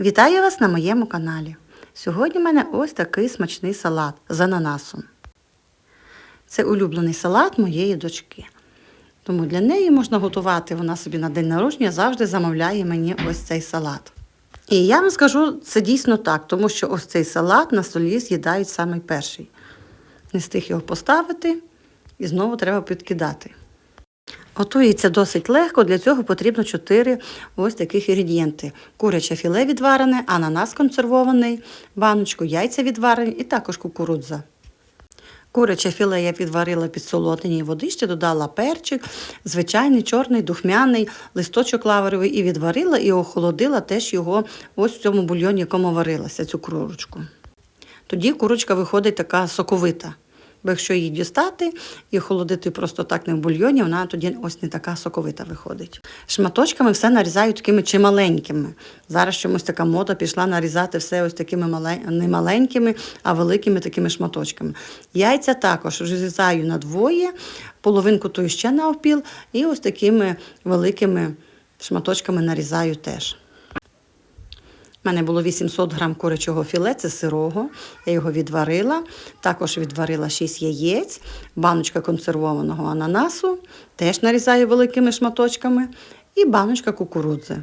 Вітаю вас на моєму каналі. Сьогодні в мене ось такий смачний салат з ананасом. Це улюблений салат моєї дочки. Тому для неї можна готувати, вона собі на день народження завжди замовляє мені ось цей салат. І я вам скажу, це дійсно так, тому що ось цей салат на столі з'їдають саме перший. Не встиг його поставити і знову треба підкидати. Готується досить легко, для цього потрібно 4 ось таких інгредієнти. Куряче філе відварене, ананас консервований, баночку яйця відварені і також кукурудза. Куряче філе я відварила під солоденій водичці, додала перчик, звичайний чорний, духмяний, листочок лавровий і відварила і охолодила теж його ось в цьому бульйоні, якому варилася цю курочку. Тоді курочка виходить така соковита. Бо якщо її дістати і холодити просто так не в бульйоні, вона тоді ось не така соковита виходить. Шматочками все нарізаю такими чималенькими. Зараз чомусь така мода пішла нарізати все ось такими мале- не маленькими, а великими такими шматочками. Яйця також розрізаю на двоє, половинку тою ще навпіл, і ось такими великими шматочками нарізаю теж. У мене було 800 грам курячого філе, це сирого. Я його відварила. Також відварила 6 яєць, баночка консервованого ананасу, теж нарізаю великими шматочками, і баночка кукурудзи.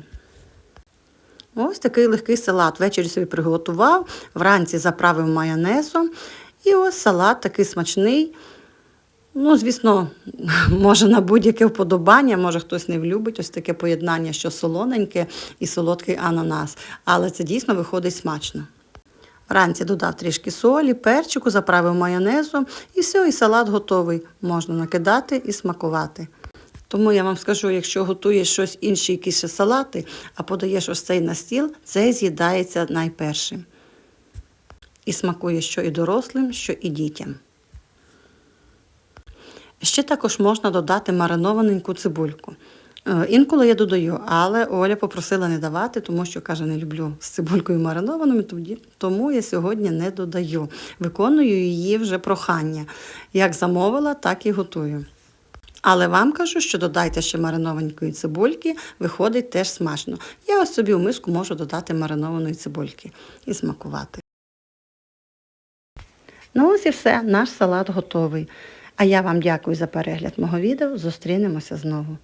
Ось такий легкий салат. Ввечері собі приготував, вранці заправив майонезом. І ось салат такий смачний. Ну, звісно, може на будь-яке вподобання, може хтось не влюбить ось таке поєднання, що солоненьке і солодкий ананас. Але це дійсно виходить смачно. Вранці додав трішки солі, перчику, заправив майонезом і все, і салат готовий. Можна накидати і смакувати. Тому я вам скажу, якщо готуєш щось інше, якісь ще салати, а подаєш ось цей на стіл, це з'їдається найпершим. І смакує що і дорослим, що і дітям. Ще також можна додати маринованеньку цибульку. Е, Інколи я додаю, але Оля попросила не давати, тому що каже, не люблю з цибулькою маринованою, тому я сьогодні не додаю. Виконую її вже прохання. Як замовила, так і готую. Але вам кажу, що додайте ще маринованенької цибульки, виходить теж смачно. Я ось собі у миску можу додати маринованої цибульки і смакувати. Ну ось і все, наш салат готовий. А я вам дякую за перегляд мого відео. Зустрінемося знову.